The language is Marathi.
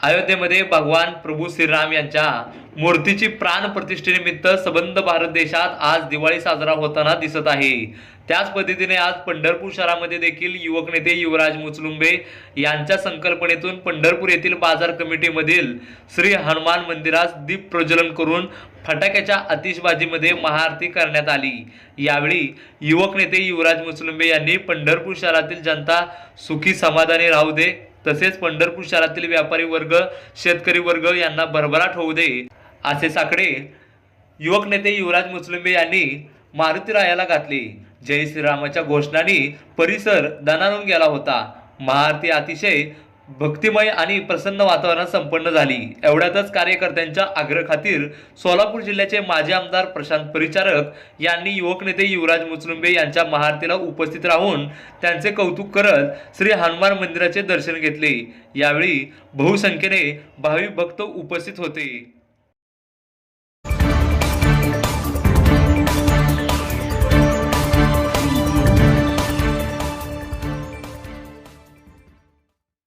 अयोध्येमध्ये भगवान प्रभू श्रीराम यांच्या मूर्तीची प्राण प्रतिष्ठेनिमित्त सबंध भारत देशात आज दिवाळी साजरा होताना दिसत आहे. त्याच पद्धतीने आज पंढरपूर शहरामध्ये देखील युवक नेते युवराज मुचलुंबे यांच्या संकल्पनेतून पंढरपूर येथील बाजार कमिटीमधील श्री हनुमान मंदिरास दीप प्रज्वलन करून फटाक्याच्या आतिषबाजीमध्ये महाआरती करण्यात आली. यावेळी युवक नेते युवराज मुचलुंबे यांनी पंढरपूर शहरातील जनता सुखी समाधानी राहू दे तसेच पंढरपूर शहरातील व्यापारी वर्ग शेतकरी वर्ग यांना भरभराट होऊ दे. असे साकडे युवक नेते युवराज मुसलुंबे यांनी मारुती रायाला घातली. जय श्रीरामाच्या घोषणांनी परिसर दणानून गेला होता. महाआरती अतिशय भक्तिमय आणि प्रसन्न वातावरणात संपन्न झाली. एवढ्यातच कार्यकर्त्यांच्या आग्रहखातीर सोलापूर जिल्ह्याचे माजी आमदार प्रशांत परिचारक यांनी युवक नेते युवराज मुचलुंबे यांच्या महाआरतीला उपस्थित राहून त्यांचे कौतुक करत श्री हनुमान मंदिराचे दर्शन घेतले. यावेळी बहुसंख्येने भाविक भक्त उपस्थित होते.